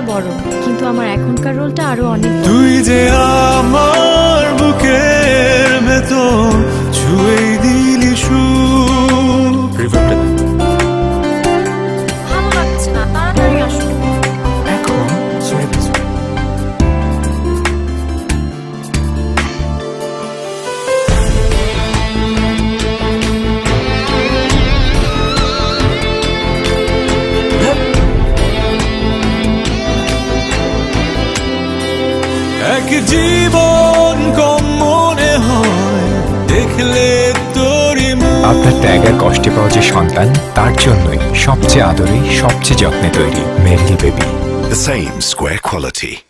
রোলটা বড়, কিন্তু আমার এখনকার রোলটা আরও অনেক। তুই যে আমার বুকের ভেতর ছুঁয়ে দিলি সুখ এক জীবন কম মনে হয়। দেখলে তোরই আপনার ত্যাগের কষ্টে পাওয়া যে সন্তান তার জন্যই সবচেয়ে আদরে সবচেয়ে যত্নে তৈরি মেরলি baby. The same square quality.